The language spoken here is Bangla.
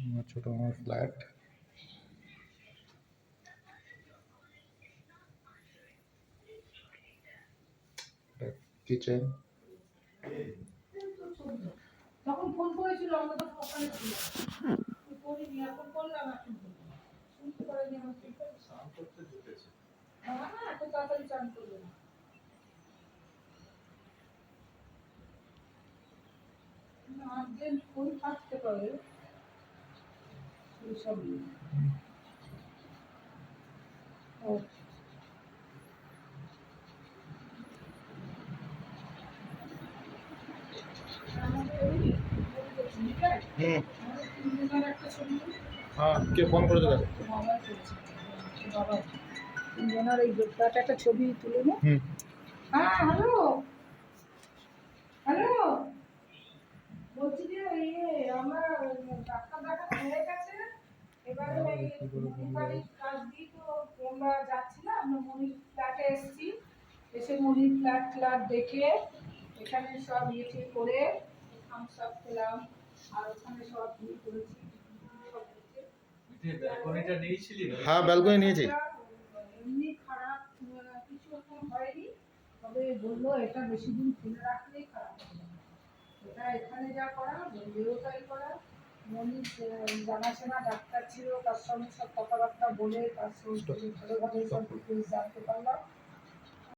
আমার ছোট আমার ফ্ল্যাট কিচেন তখন ফোন করেছিল আমরা তো সকালে ছিল। করিনি এখন করলাম এখন শুনতে পারিনি আমার ঠিক আছে করতে ঢুকেছে না এত তাড়াতাড়ি চান করবে না। আর্জেন্ট ফোন থাকতে পারে? এইসব ও। হ্যাঁ কে ফোন করেছে বাবা তিনজনের এই একটা ছবি তুলে নে। হ্যাঁ হ্যালো বলছি যে ইয়ে আমার ডাক্তার দেখানো হয়ে গেছে কাজ দিয়ে তো আমরা যাচ্ছিলাম আমরা মনির ফ্ল্যাটে এসেছি। এসে মনির ফ্ল্যাট ফ্ল্যাট দেখে এখানে সব ইয়ে করে থামস খেলাম আর ওখানে সব ইয়ে করেছি? হ্যাঁ ব্যালকনি নিয়েছি। এমনি খারাপ কিছু এখন হয়নি। তবে বলল এটা বেশি দিন ফেলে রাখলেই খারাপ এটা এখানে যা করা বললেও তাই করা। আহ, জানাশোনা ডাক্তার ছিল তার সঙ্গে সব কথাবার্তা বলে তার সঙ্গে ভালোভাবে সব জানতে পারলাম।